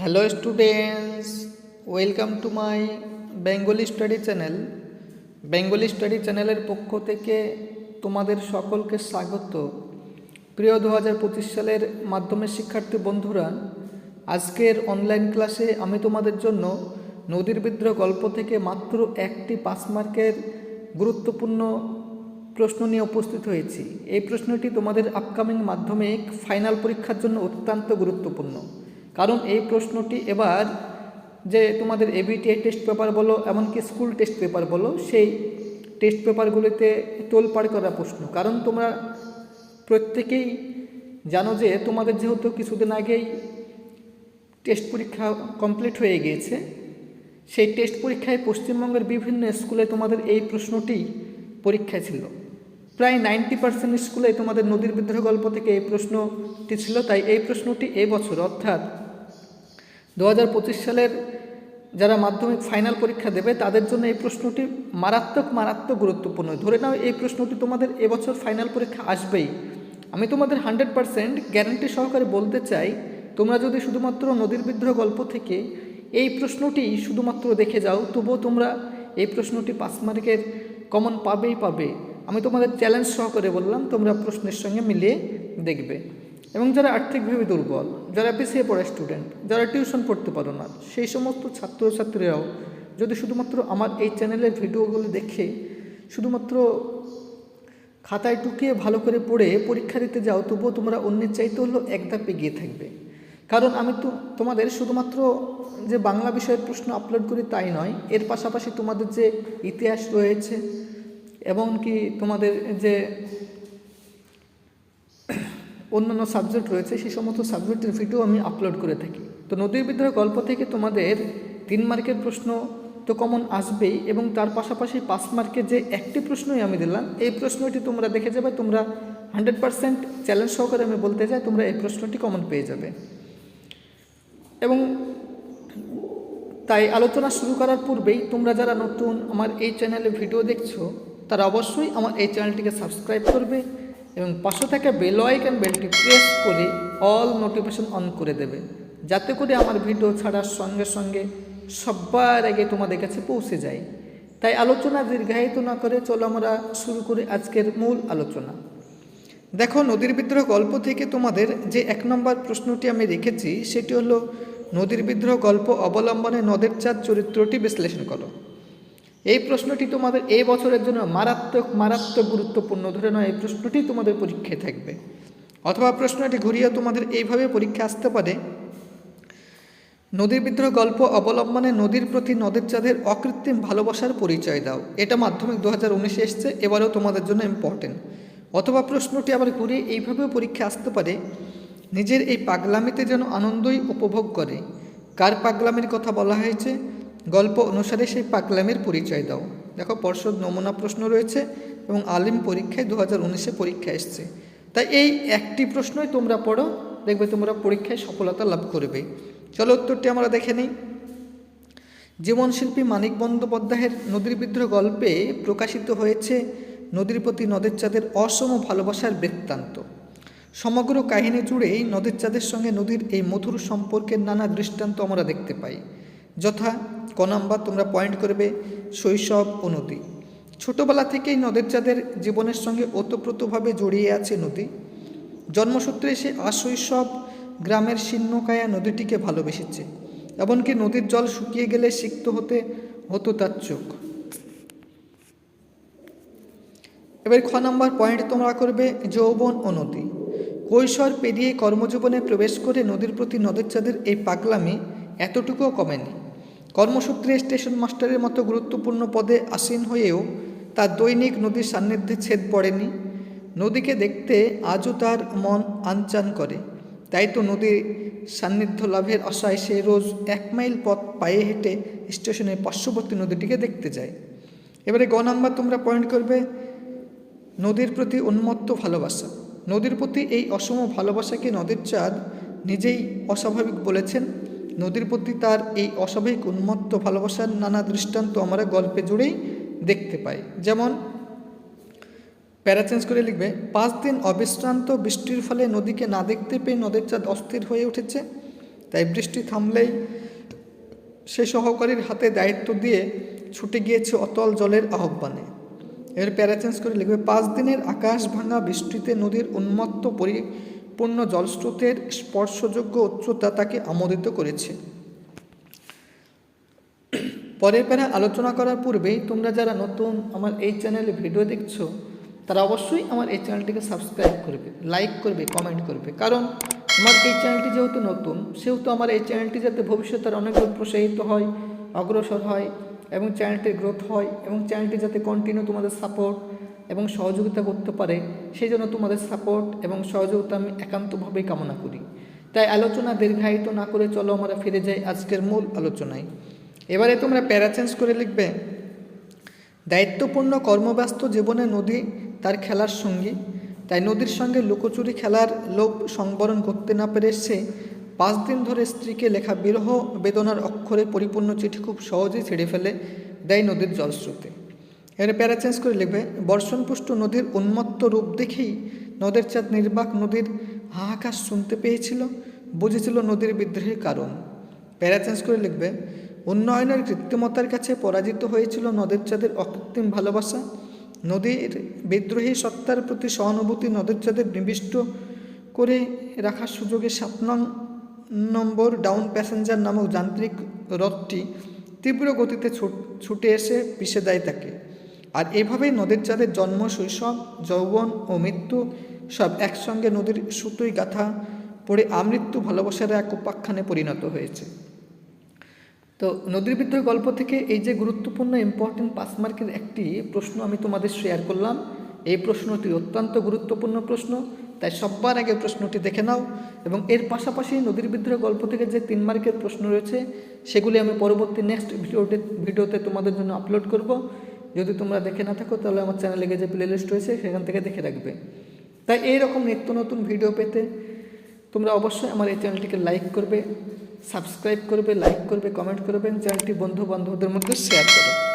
Hello students welcome to my Bengali study channel Bengali study চ্যানেলের পক্ষ থেকে তোমাদের সকলকে স্বাগত। প্রিয় দু পঁচিশ সালের মাধ্যমিক শিক্ষার্থী বন্ধুরা, আজকের অনলাইন ক্লাসে আমি তোমাদের জন্য নদীর বিদ্রোহ গল্প থেকে মাত্র একটি পাঁচ মার্কের গুরুত্বপূর্ণ প্রশ্ন নিয়ে উপস্থিত হয়েছি। এই প্রশ্নটি তোমাদের আপকামিং মাধ্যমিক ফাইনাল পরীক্ষার জন্য অত্যন্ত গুরুত্বপূর্ণ। কারণ এই প্রশ্নটি এবার যে তোমাদের এবিটিআই টেস্ট পেপার বলো, এমনকি স্কুল টেস্ট পেপার বলো, সেই টেস্ট পেপারগুলিতে তোলপাড় করা প্রশ্ন। কারণ তোমরা প্রত্যেকেই জানো যে তোমাদের যেহেতু কিছুদিন আগেই টেস্ট পরীক্ষা কমপ্লিট হয়ে গিয়েছে, সেই টেস্ট পরীক্ষায় পশ্চিমবঙ্গের বিভিন্ন স্কুলে তোমাদের এই প্রশ্নটি পরীক্ষায় ছিল। প্রায় নাইনটি পার্সেন্ট স্কুলে তোমাদের নদীর বিদ্রোহ গল্প থেকে এই প্রশ্নটি ছিল, তাই এই প্রশ্নটি এবছর অর্থাৎ দু হাজার পঁচিশ সালের যারা মাধ্যমিক ফাইনাল পরীক্ষা দেবে, তাদের জন্য এই প্রশ্নটি মারাত্মক মারাত্মক গুরুত্বপূর্ণ। ধরে নাও, এই প্রশ্নটি তোমাদের এবছর ফাইনাল পরীক্ষা আসবেই। আমি তোমাদের হান্ড্রেড পারসেন্ট গ্যারান্টি সহকারে বলতে চাই, তোমরা যদি শুধুমাত্র নদীর বিদ্রোহ গল্প থেকে এই প্রশ্নটি শুধুমাত্র দেখে যাও, তবুও তোমরা এই প্রশ্নটি পাঁচ মার্কের কমন পাবেই পাবে। আমি তোমাদের চ্যালেঞ্জ সহকারে বললাম, তোমরা প্রশ্নের সঙ্গে মিলিয়ে দেখবে। এবং যারা আর্থিকভাবে দুর্বল, যারা পিছিয়ে পড়ে স্টুডেন্ট যারা টিউশন পড়তে পারো না, সেই সমস্ত ছাত্রছাত্রীরাও যদি শুধুমাত্র আমার এই চ্যানেলের ভিডিওগুলো দেখে শুধুমাত্র খাতায় টুকিয়ে ভালো করে পড়ে পরীক্ষা দিতে যাও, তবুও তোমরা অন্যের চাইতে হলো এক ধাপ এগিয়ে থাকবে। কারণ আমি তো তোমাদের শুধুমাত্র যে বাংলা বিষয়ের প্রশ্ন আপলোড করি তাই নয়, এর পাশাপাশি তোমাদের যে ইতিহাস রয়েছে, এবং কি তোমাদের যে অন্যান্য সাবজেক্ট রয়েছে, সেই সমস্ত সাবজেক্টের ভিডিও আমি আপলোড করে থাকি। তো নদীর বিদ্রোহ গল্প থেকে তোমাদের তিন মার্কের প্রশ্ন তো কমন আসবেই এবং তার পাশাপাশি পাঁচ মার্কের যে একটি প্রশ্নই আমি দিলাম, এই প্রশ্নটি তোমরা দেখে যাবে, তোমরা হান্ড্রেড পারসেন্ট চ্যালেঞ্জ সহকারে আমি বলতে চাই, তোমরা এই প্রশ্নটি কমন পেয়ে যাবে। এবং তাই আলোচনা শুরু করার পূর্বেই তোমরা যারা নতুন আমার এই চ্যানেলে ভিডিও দেখছ, তারা অবশ্যই আমার এই চ্যানেলটিকে সাবস্ক্রাইব করবে এবং পাশে থাকা বেল আইকন বেলটি প্রেস করে অল নোটিফিকেশন অন করে দেবে। যাতে করে আমার ভিডিও ছাড়ার সঙ্গে সঙ্গে সবার আগে তোমাদের কাছে পৌঁছে যায়। তাই আলোচনা দীর্ঘায়িত না করে চলো আমরা শুরু করি আজকের মূল আলোচনা। দেখো, নদীর বিদ্রোহ গল্প থেকে তোমাদের যে এক নম্বর প্রশ্নটি আমি রেখেছি, সেটি হলো, নদীর বিদ্রোহ গল্প অবলম্বনে নদের চাঁদ চরিত্রটি বিশ্লেষণ করো। এই প্রশ্নটি তোমাদের এই বছরের জন্য মারাত্মক মারাত্মক গুরুত্বপূর্ণ। ধরে নয় এই প্রশ্নটি তোমাদের পরীক্ষায় থাকবে। অথবা প্রশ্নটি ঘুরিয়ে তোমাদের এইভাবে পরীক্ষা আসতে পারে। নদীর বিদ্রোহ গল্প অবলম্বনে নদীর প্রতি নদের চাঁদের অকৃত্রিম ভালোবাসার পরিচয় দাও। এটা মাধ্যমিক দু হাজার উনিশে এসছে, এবারেও তোমাদের জন্য ইম্পর্টেন্ট অথবা প্রশ্নটি আবার ঘুরিয়ে এইভাবেও পরীক্ষা আসতে পারে, নিজের এই পাগলামিতে যেন আনন্দই উপভোগ করে। কার পাগলামির কথা বলা হয়েছে? গল্প অনুসারে সেই পাকলামের পরিচয় দাও। দেখো, পর্ষদ নমুনা প্রশ্ন রয়েছে এবং আলিম পরীক্ষায় দু হাজার উনিশে পরীক্ষা এসছে। তাই এই একটি প্রশ্নই তোমরা পড়ো, দেখবে তোমরা পরীক্ষায় সফলতা লাভ করবে। চলো উত্তরটি আমরা দেখে নিই। জীবনশিল্পী মানিক বন্দ্যোপাধ্যায়ের নদীর বিদ্রোহ গল্পে প্রকাশিত হয়েছে নদীর প্রতি নদের চাঁদের অসম ভালোবাসার বৃত্তান্ত। সমগ্র কাহিনী জুড়েই নদের চাঁদের সঙ্গে নদীর এই মধুর সম্পর্কের নানা দৃষ্টান্ত আমরা দেখতে পাই। যথা ক নাম্বার তোমরা পয়েন্ট করবে, শৈশব নদী ছোটবেলা থেকেই নদের চাঁদের জীবনের সঙ্গে ওতপ্রোতভাবে জড়িয়ে আছে নদী। জন্মসূত্রে সে আশৈশব গ্রামের শীর্ণকায়া নদীটিকে ভালোবেসেছে, এমনকি নদীর জল শুকিয়ে গেলে সিক্ত হতে হতো তার চোখ। এবার খ নম্বর পয়েন্ট তোমরা করবে, যৌবন ও নদী। কৈশোর পেরিয়ে কর্মজীবনে প্রবেশ করে নদীর প্রতি নদের চাঁদের এই পাগলামি এতটুকুও কমেনি। কর্মসূত্রে স্টেশন মাস্টারের মতো গুরুত্বপূর্ণ পদে আসীন হয়েও তার দৈনিক নদীর সান্নিধ্যে ছেদ পড়েনি। নদীকে দেখতে আজও তার মন আনচান করে। তাই তো নদীর সান্নিধ্য লাভের আশায় সে রোজ এক মাইল পথ পায়ে হেঁটে স্টেশনের পার্শ্ববর্তী নদীটিকে দেখতে যায়। এবারে গ নাম্বার তোমরা পয়েন্ট করবে, নদীর প্রতি উন্মত্ত ভালোবাসা। নদীর প্রতি এই অসম ভালোবাসাকে নদীর চাঁদ নিজেই অস্বাভাবিক বলেছেন। নদীর প্রতি তার এই অস্বাভাবিক উন্মত্ত ভালোবাসার নানা দৃষ্টান্ত আমরা গল্পে জুড়েই দেখতে পাই। যেমন, প্যারা চেঞ্জ করে লিখবে, পাঁচ দিন অবিশ্রান্ত বৃষ্টির ফলে নদীকে না দেখতে পেয়ে নদীর চাঁদ অস্থির হয়ে উঠেছে। তাই বৃষ্টি থামলেই সে সহকারীর হাতে দায়িত্ব দিয়ে ছুটে গিয়েছে অতল জলের আহ্বানে। এর প্যারাচেঞ্জ করে লিখবে, পাঁচ দিনের আকাশ ভাঙা বৃষ্টিতে নদীর উন্মত্ত পরিপূর্ণ জলস্রোতের স্পর্শযোগ্য উচ্চতা তাকে আমোদিত করেছে। পরের প্যারা আলোচনা করার পূর্বেই তোমরা যারা নতুন আমার এই চ্যানেলে ভিডিও দেখছ, তারা অবশ্যই আমার এই চ্যানেলটিকে সাবস্ক্রাইব করবে, লাইক করবে, কমেন্ট করবে। কারণ আমার এই চ্যানেলটি যেহেতু নতুন, সেহেতু আমার এই চ্যানেলটি যাতে ভবিষ্যতে অনেক প্রসারিত হয়, অগ্রসর হয় এবং চ্যানেলটির গ্রোথ হয় এবং চ্যানেলটি যাতে কন্টিনিউ তোমাদের সাপোর্ট এবং সহযোগিতা করতে পারে সেই জন্য তোমাদের সাপোর্ট এবং সহযোগিতা আমি একান্তভাবেই কামনা করি। তাই আলোচনা দীর্ঘায়িত না করে চলো আমরা ফিরে যাই আজকের মূল আলোচনায়। এবারে তোমরা প্যারা চেঞ্জ করে লিখবে, দায়িত্বপূর্ণ কর্মব্যস্ত জীবনে নদী তার খেলার সঙ্গী। তাই নদীর সঙ্গে লুকোচুরি খেলার লোভ সংবরণ করতে না পেরে সে পাঁচ দিন ধরে স্ত্রীকে লেখা বিরহ বেদনার অক্ষরে পরিপূর্ণ চিঠি খুব সহজেই ছেড়ে ফেলে দেয় নদীর জলস্রোতে। এর প্যারা চেঞ্জ করে লিখবে, বর্ষণপুষ্ট নদীর উন্মত্ত রূপ দেখেই নদের চাঁদ নির্বাক নদীর হাহাকার শুনতে পেয়েছিল, বুঝেছিল নদীর বিদ্রোহের কারণ। প্যারা চেঞ্জ করে লিখবে, উন্নয়নের কৃত্রিমতার কাছে পরাজিত হয়েছিল নদের চাঁদের অকৃত্রিম ভালোবাসা। নদীর বিদ্রোহী সত্তার প্রতি সহানুভূতি নদের চাঁদের নিবিষ্ট করে রাখার সুযোগে সাত নং নম্বর ডাউন প্যাসেঞ্জার নামক যান্ত্রিক রথটি তীব্র গতিতে ছুটে এসে পিষে দেয় তাকে। আর এভাবেই নদীর চাঁদের জন্ম, শৈশব, যৌবন ও মৃত্যু সব একসঙ্গে নদীর সুতোই গাথা পড়ে আমৃত্যু ভালোবাসার এক উপাখ্যানে পরিণত হয়েছে। তো নদীর বিদ্রোহ গল্প থেকে এই যে গুরুত্বপূর্ণ ইম্পর্টেন্ট পাস মার্কের একটি প্রশ্ন আমি তোমাদের শেয়ার করলাম। এই প্রশ্নটি অত্যন্ত গুরুত্বপূর্ণ প্রশ্ন, তাই সবার আগে প্রশ্নটি দেখে নাও এবং এর পাশাপাশি নদীর বিদ্রোহ গল্প থেকে যে তিন মার্কের প্রশ্ন রয়েছে, সেগুলি আমি পরবর্তী নেক্সট ভিডিওতে ভিডিওতে তোমাদের জন্য আপলোড করব। যদি তোমরা দেখে না থাকো, তাহলে আমার চ্যানেলে গিয়ে যে প্লে লিস্ট রয়েছে, সেখান থেকে দেখে রাখবে। তাই এইরকম নিত্য নতুন ভিডিও পেতে তোমরা অবশ্যই আমার এই চ্যানেলটিকে লাইক করবে সাবস্ক্রাইব করবে লাইক করবে কমেন্ট করবে চ্যানেলটি বন্ধু বান্ধবদের মধ্যে শেয়ার করবে।